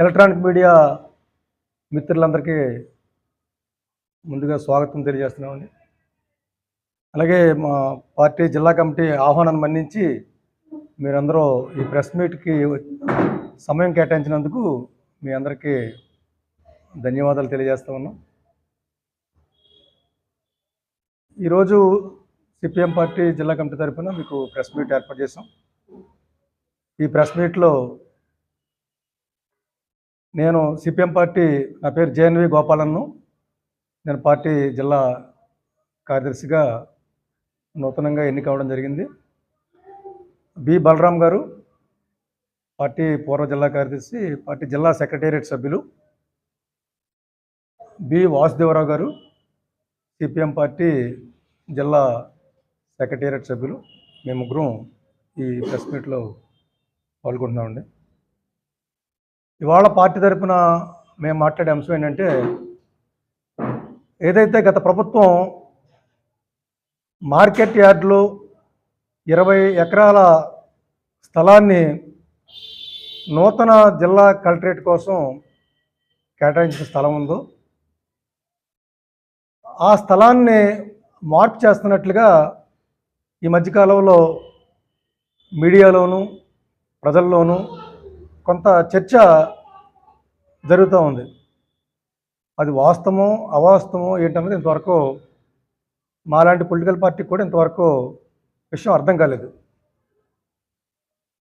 Electronic media మిత్రులందరికీ ముందుగా స్వాగతం తెలియజేస్తున్నామండి. అలాగే మా పార్టీ జిల్లా కమిటీ ఆహ్వానాన్ని మన్నించి మీరందరూ ఈ ప్రెస్ మీట్కి సమయం కేటాయించినందుకు మీ అందరికీ ధన్యవాదాలు తెలియజేస్తా ఉన్నాం. ఈరోజు సిపిఎం పార్టీ జిల్లా కమిటీ తరఫున మీకు ప్రెస్ మీట్ ఏర్పాటు చేసాం ఈ ప్రెస్ మీట్లో నేను సిపిఎం పార్టీ నా పేరు జేఎన్వి గోపాలన్ను. నేను పార్టీ జిల్లా కార్యదర్శిగా నూతనంగా ఎన్నికవడం జరిగింది. బి బలరాం గారు పార్టీ పూర్వ జిల్లా కార్యదర్శి పార్టీ జిల్లా సెక్రటేరియట్ సభ్యులు. బి వాసుదేవరావు గారు సిపిఎం పార్టీ జిల్లా సెక్రటేరియట్ సభ్యులు. మేము ముగ్గురం ఈ ప్రెస్ మీట్లో పాల్గొంటున్నామండి. ఇవాళ పార్టీ తరఫున మేము మాట్లాడే అంశం ఏంటంటే ఏదైతే గత ప్రభుత్వం మార్కెట్ యార్డ్లో ఇరవై ఎకరాల స్థలాన్ని నూతన జిల్లా కలెక్టరేట్ కోసం కేటాయించిన స్థలం ఉందో ఆ స్థలాన్ని మార్పు చేస్తున్నట్లుగా ఈ మధ్యకాలంలో మీడియాలోనూ ప్రజల్లోనూ కొంత చర్చ జరుగుతూ ఉంది. అది వాస్తవమో అవాస్తవమో ఏంటన్నది ఇంతవరకు మాలాంటి పొలిటికల్ పార్టీకి కూడా ఇంతవరకు విషయం అర్థం కాలేదు.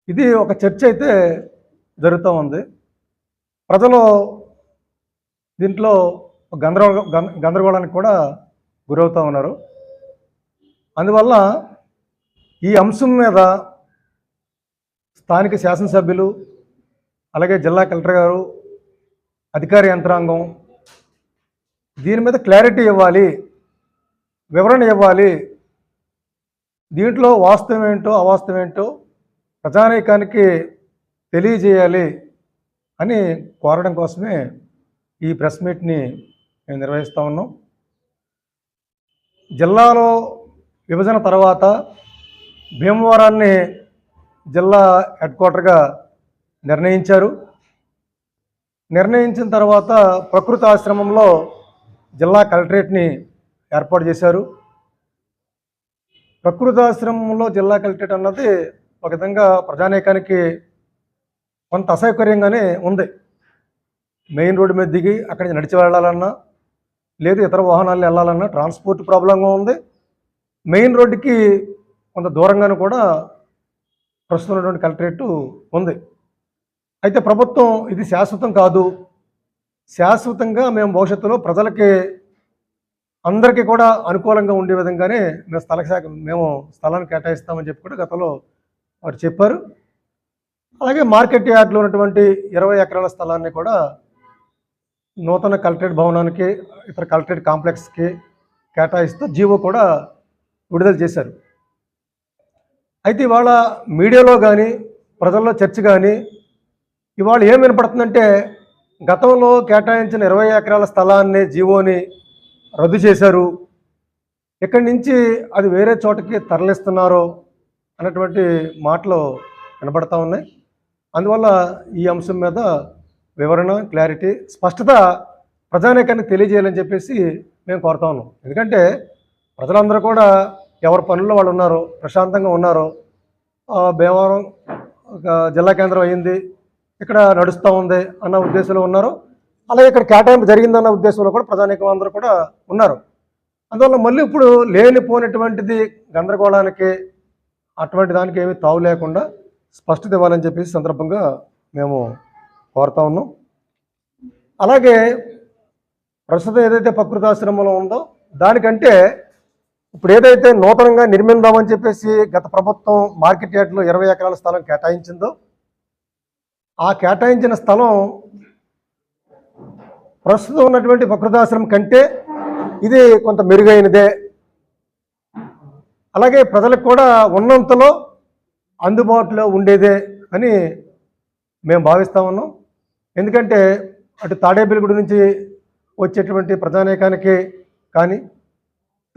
ఇది ఒక చర్చ అయితే జరుగుతూ ఉంది. ప్రజలు దీంట్లో గందరగోళ గం- గందరగోళానికి కూడా గురవుతూ ఉన్నారు. అందువల్ల ఈ అంశం మీద స్థానిక శాసనసభ్యులు అలాగే జిల్లా కలెక్టర్ గారు అధికార యంత్రాంగం దీని మీద క్లారిటీ ఇవ్వాలి వివరణ ఇవ్వాలి. దీంట్లో వాస్తవం ఏంటో అవాస్తవం ఏంటో ప్రజానీకానికి తెలియజేయాలి అని కోరడం కోసమే ఈ ప్రెస్ మీట్ని మేము నిర్వహిస్తూ ఉన్నాం. జిల్లాలో విభజన తర్వాత భీమవరాన్ని జిల్లా హెడ్ క్వార్టర్గా నిర్ణయించారు. నిర్ణయించిన తర్వాత ప్రకృతి ఆశ్రమంలో జిల్లా కలెక్టరేట్ని ఏర్పాటు చేశారు. ప్రకృతి ఆశ్రమంలో జిల్లా కలెక్టరేట్ అన్నది ఒక విధంగా ప్రజానీకానికి కొంత అసౌకర్యంగానే ఉంది. మెయిన్ రోడ్డు మీద దిగి అక్కడ నుంచి నడిచి వెళ్ళాలన్నా లేదు ఇతర వాహనాలు వెళ్ళాలన్నా ట్రాన్స్పోర్ట్ ప్రాబ్లంగా ఉంది. మెయిన్ రోడ్డుకి కొంత దూరంగాను కూడా ప్రస్తుతం ఉన్నటువంటి కలెక్టరేట్ ఉంది. అయితే ప్రభుత్వం ఇది శాశ్వతం కాదు. శాశ్వతంగా మేము భవిష్యత్తులో ప్రజలకి అందరికీ కూడా అనుకూలంగా ఉండే విధంగానే మేము స్థల శాఖ మేము స్థలాన్ని కేటాయిస్తామని చెప్పి కూడా గతంలో వారు చెప్పారు. అలాగే మార్కెట్ యార్డ్లో ఉన్నటువంటి ఇరవై ఎకరాల స్థలాన్ని కూడా నూతన కలెక్టరేట్ భవనానికి ఇతర కలెక్టరేట్ కాంప్లెక్స్కి కేటాయిస్తూ జీవో కూడా విడుదల చేశారు. అయితే ఇవాళ మీడియాలో కానీ ప్రజల్లో చర్చ కానీ ఇవాళ ఏం వినపడుతుందంటే గతంలో కేటాయించిన ఇరవై ఎకరాల స్థలాన్ని జీవోని రద్దు చేశారు. ఇక్కడి నుంచి అది వేరే చోటకి తరలిస్తున్నారు అన్నటువంటి మాటలు వినపడతా ఉన్నాయి. అందువల్ల ఈ అంశం మీద వివరణ క్లారిటీ స్పష్టత ప్రజానేకానికి తెలియజేయాలని చెప్పేసి మేము కోరుతా ఉన్నాం. ఎందుకంటే ప్రజలందరూ కూడా ఎవరి పనుల్లో వాళ్ళు ఉన్నారు ప్రశాంతంగా ఉన్నారు భీమవరం ఒక జిల్లా కేంద్రం అయింది ఇక్కడ నడుస్తూ ఉంది అన్న ఉద్దేశంలో ఉన్నారు. అలాగే ఇక్కడ కేటాయింపు జరిగిందన్న ఉద్దేశంలో కూడా ప్రజానీకం అందరూ కూడా ఉన్నారు. అందువల్ల మళ్ళీ ఇప్పుడు లేనిపోయినటువంటిది గందరగోళానికి అటువంటి దానికి ఏమీ తావు లేకుండా స్పష్టత ఇవ్వాలని చెప్పేసి సందర్భంగా మేము కోరుతా ఉన్నాం. అలాగే ప్రస్తుతం ఏదైతే ప్రకృతాశ్రమంలో ఉందో దానికంటే ఇప్పుడు ఏదైతే నూతనంగా నిర్మిందామని చెప్పేసి గత ప్రభుత్వం మార్కెట్ యార్డ్లో ఇరవై ఎకరాల స్థలం కేటాయించిందో ఆ కేటాయించిన స్థలం ప్రస్తుతం ఉన్నటువంటి ప్రకృతాశ్రమం కంటే ఇది కొంత మెరుగైనదే. అలాగే ప్రజలకు కూడా ఉన్నంతలో అందుబాటులో ఉండేదే అని మేము భావిస్తా ఉన్నాం. ఎందుకంటే అటు తాడేపల్లిగూడి నుంచి వచ్చేటువంటి ప్రధానేకానికి కానీ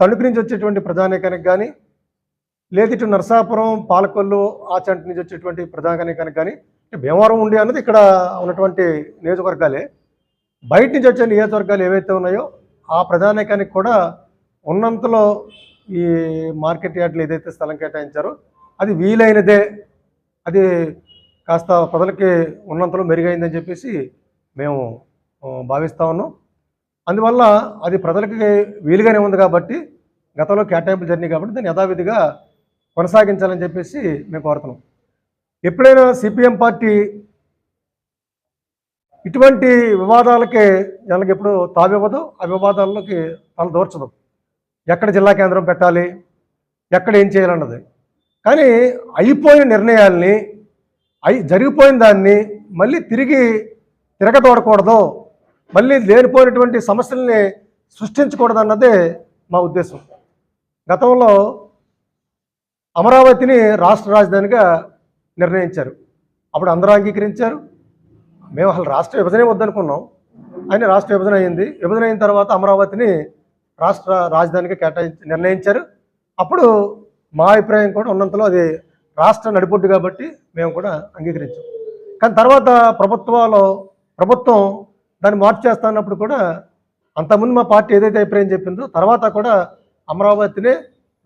తణుకు నుంచి వచ్చేటువంటి ప్రధానేకానికి కానీ లేదు ఇటు నరసాపురం పాలకొల్లు ఆచంటి నుంచి వచ్చేటువంటి ప్రజానీకానికి కానీ భీమవరం ఉండి అన్నది ఇక్కడ ఉన్నటువంటి నియోజకవర్గాలే. బయట నుంచి వచ్చే నియోజకవర్గాలు ఏవైతే ఉన్నాయో ఆ ప్రజానీకానికి కూడా ఉన్నంతలో ఈ మార్కెట్ యార్డ్లు ఏదైతే స్థలం కేటాయించారో అది వీలైనదే అది కాస్త ప్రజలకి ఉన్నంతలో మెరుగైందని చెప్పేసి మేము భావిస్తా ఉన్నాం. అందువల్ల అది ప్రజలకి వీలుగానే ఉంది కాబట్టి గతంలో కేటాయింపులు జరిగినాయి కాబట్టి దాన్ని యథావిధిగా కొనసాగించాలని చెప్పేసి మేము కోరుతున్నాం. ఎప్పుడైనా సిపిఎం పార్టీ ఇటువంటి వివాదాలకి వాళ్ళకి ఎప్పుడు తావివ్వదు ఆ వివాదాల్లోకి తల దూర్చదు. ఎక్కడ జిల్లా కేంద్రం పెట్టాలి? ఎక్కడ ఏం చేయాలన్నది. కానీ అయిపోయిన నిర్ణయాల్ని అయి జరిగిపోయిన దాన్ని మళ్ళీ తిరిగి తిరగతోడకూడదు. మళ్ళీ లేనిపోయినటువంటి సమస్యల్ని సృష్టించకూడదు అన్నదే మా ఉద్దేశం. గతంలో అమరావతిని రాష్ట్ర రాజధానిగా నిర్ణయించారు. అప్పుడు అందరూ అంగీకరించారు. మేము అసలు రాష్ట్ర విభజనే వద్దనుకున్నాం. ఆయన రాష్ట్ర విభజన అయింది. విభజన అయిన తర్వాత అమరావతిని రాష్ట్ర రాజధానిగా కేటాయించి నిర్ణయించారు. అప్పుడు మా అభిప్రాయం కూడా ఉన్నంతలో అది రాష్ట్ర నడిపొడ్డు కాబట్టి మేము కూడా అంగీకరించాం. కానీ తర్వాత ప్రభుత్వాలు ప్రభుత్వం దాన్ని మార్పు చేస్తున్నప్పుడు కూడా అంతకుముందు మా పార్టీ ఏదైతే అభిప్రాయం చెప్పిందో తర్వాత కూడా అమరావతినే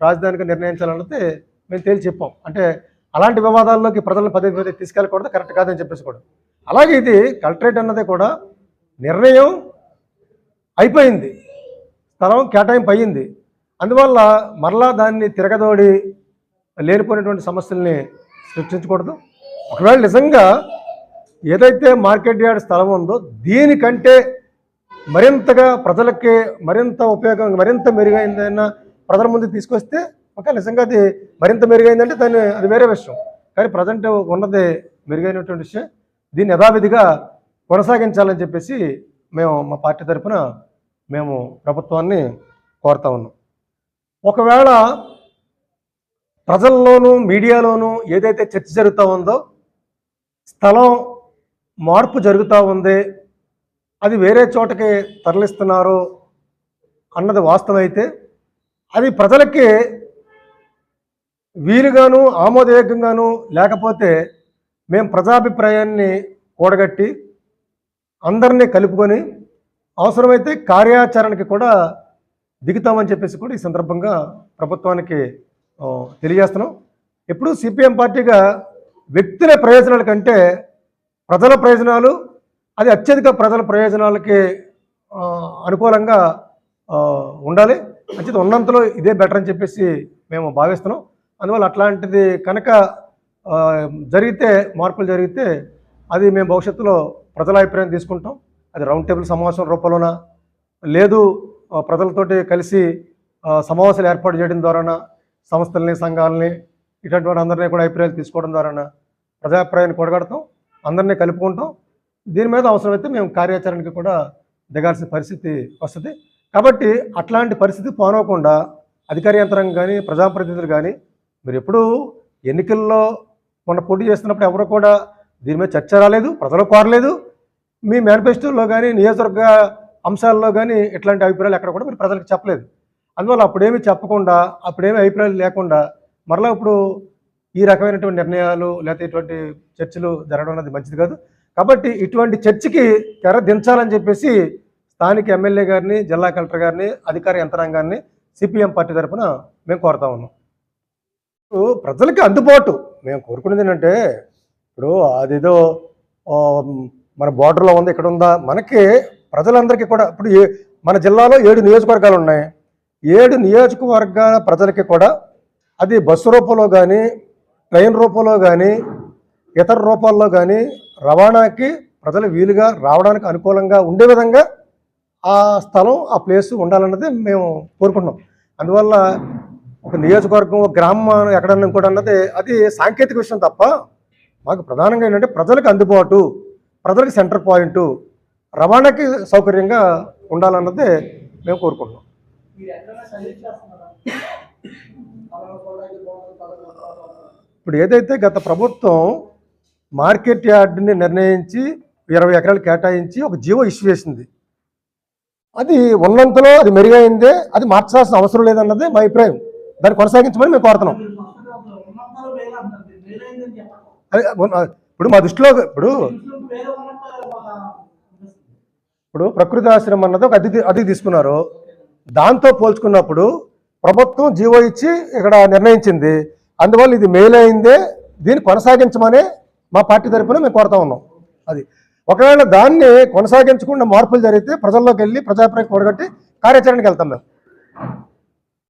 రాజధానిగా నిర్ణయించాలన్నది మేము తేల్చి చెప్పాం. అంటే అలాంటి వివాదాల్లోకి ప్రజలను పదే పదే తీసుకెళ్ళకూడదు కరెక్ట్ కాదని చెప్పేసి కూడా. అలాగే ఇది కలెక్టరేట్ అన్నది కూడా నిర్ణయం అయిపోయింది. స్థలం కేటాయింపు అయ్యింది అందువల్ల మరలా దాన్ని తిరగదోడి లేనిపోయినటువంటి సమస్యల్ని సృష్టించకూడదు. ఒకవేళ నిజంగా ఏదైతే మార్కెట్ యార్డ్ స్థలం ఉందో దీనికంటే మరింతగా ప్రజలకి మరింత ఉపయోగం మరింత మెరుగైందన్న ప్రజల ముందు తీసుకొస్తే ఒక నిజంగా అది మరింత మెరుగైందంటే దాన్ని అది వేరే విషయం. కానీ ప్రజెంట్ ఉన్నది మెరుగైనటువంటి విషయం. దీన్ని యథావిధిగా కొనసాగించాలని చెప్పేసి మేము మా పార్టీ తరఫున మేము ప్రభుత్వాన్ని కోరుతా ఉన్నాం. ఒకవేళ ప్రజల్లోనూ మీడియాలోనూ ఏదైతే చర్చ జరుగుతూ ఉందో స్థలం మార్పు జరుగుతూ ఉంది అది వేరే చోటకి తరలిస్తున్నారు అన్నది వాస్తవమైతే అది ప్రజలకి వీలుగాను ఆమోదయోగ్యంగాను లేకపోతే మేము ప్రజాభిప్రాయాన్ని కూడగట్టి అందరినీ కలుపుకొని అవసరమైతే కార్యాచరణకి కూడా దిగుతామని చెప్పేసి కూడా ఈ సందర్భంగా ప్రభుత్వానికి తెలియజేస్తున్నాం. ఎప్పుడు సిపిఎం పార్టీగా వ్యక్తుల ప్రయోజనాల కంటే ప్రజల ప్రయోజనాలు అది అత్యధిక ప్రజల ప్రయోజనాలకి అనుకూలంగా ఉండాలి. అంచేత ఉన్నంతలో ఇదే బెటర్ అని చెప్పేసి మేము భావిస్తున్నాం. అందువల్ల అట్లాంటిది కనుక జరిగితే మార్పులు జరిగితే అది మేము భవిష్యత్తులో ప్రజల అభిప్రాయం తీసుకుంటాం. అది రౌండ్ టేబుల్ సమావేశం రూపంలోన లేదు ప్రజలతోటి కలిసి సమావేశాలు ఏర్పాటు చేయడం ద్వారాన సంస్థల్ని సంఘాలని ఇటువంటి వాటి అందరినీ కూడా అభిప్రాయాలు తీసుకోవడం ద్వారాన ప్రజాభిప్రాయాన్ని కొడగడతాం అందరినీ కలుపుకుంటాం. దీని మీద అవసరమైతే మేము కార్యాచరణకి కూడా దిగాల్సిన పరిస్థితి వస్తుంది. కాబట్టి అట్లాంటి పరిస్థితి పోనవకుండా అధికార యంత్రాంగం కానీ ప్రజాప్రతినిధులు కానీ మీరు ఎప్పుడూ ఎన్నికల్లో మన పోటీ చేస్తున్నప్పుడు ఎవరు కూడా దీని మీద చర్చ రాలేదు ప్రజలు కోరలేదు. మీ మేనిఫెస్టోలో కానీ నియోజకవర్గ అంశాల్లో కానీ ఇట్లాంటి అభిప్రాయాలు ఎక్కడ కూడా మీరు ప్రజలకు చెప్పలేదు. అందువల్ల అప్పుడేమి చెప్పకుండా అప్పుడేమి అభిప్రాయాలు లేకుండా మరలా ఇప్పుడు ఈ రకమైనటువంటి నిర్ణయాలు లేకపోతే ఇటువంటి చర్చలు జరగడం అనేది మంచిది కాదు. కాబట్టి ఇటువంటి చర్చకి తెర దించాలని చెప్పేసి స్థానిక ఎమ్మెల్యే గారిని జిల్లా కలెక్టర్ గారిని అధికార యంత్రాంగాన్ని సిపిఎం పార్టీ తరఫున మేము కోరుతా ఉన్నాం. ప్రజలకి అందుబాటు. మేము కోరుకునేది ఏంటంటే ఇప్పుడు అదేదో మన బార్డర్లో ఉంది ఇక్కడ ఉందా? మనకి ప్రజలందరికీ కూడా ఇప్పుడు ఏ- మన జిల్లాలో ఏడు నియోజకవర్గాలు ఉన్నాయి. ఏడు నియోజకవర్గాల ప్రజలకి కూడా అది బస్సు రూపంలో కానీ ట్రైన్ రూపంలో కానీ ఇతర రూపాల్లో కానీ రవాణాకి ప్రజలు వీలుగా రావడానికి అనుకూలంగా ఉండే విధంగా ఆ స్థలం ఆ ప్లేస్ ఉండాలన్నది మేము కోరుకుంటున్నాం. అందువల్ల ఒక నియోజకవర్గం ఒక గ్రామం ఎక్కడన్నా కూడా అన్నది అది సాంకేతిక విషయం తప్ప మాకు ప్రధానంగా ఏంటంటే ప్రజలకు అందుబాటు ప్రజలకు సెంటర్ పాయింట్ రవాణాకి సౌకర్యంగా ఉండాలన్నదే మేము కోరుకుంటున్నాం. ఇప్పుడు ఏదైతే గత ప్రభుత్వం మార్కెట్ యార్డ్ని నిర్ణయించి ఇరవై ఎకరాలు కేటాయించి ఒక జీవో ఇష్యూ చేసింది. అది ఉన్నంతలో అది మెరుగైందే అది మార్చాల్సిన అవసరం లేదన్నదే మా అభిప్రాయం. దాన్ని కొనసాగించమని మేము కోరుతున్నాం. అదే ఇప్పుడు మా దృష్టిలో ఇప్పుడు ఇప్పుడు ప్రకృతి ఆశ్రమం అన్నది ఒక అతిథి అతిథి తీసుకున్నారు. దాంతో పోల్చుకున్నప్పుడు ప్రభుత్వం జీవో ఇచ్చి ఇక్కడ నిర్ణయించింది. అందువల్ల ఇది మేలైందే దీన్ని కొనసాగించమని మా పార్టీ తరఫున మేము కోరుతా ఉన్నాం. అది. ఒకవేళ దాన్ని కొనసాగించకుండా మార్పులు జరిగితే ప్రజల్లోకి వెళ్ళి ప్రజాప్రాయం కూడగట్టి కార్యాచరణకి వెళ్తాం మేము.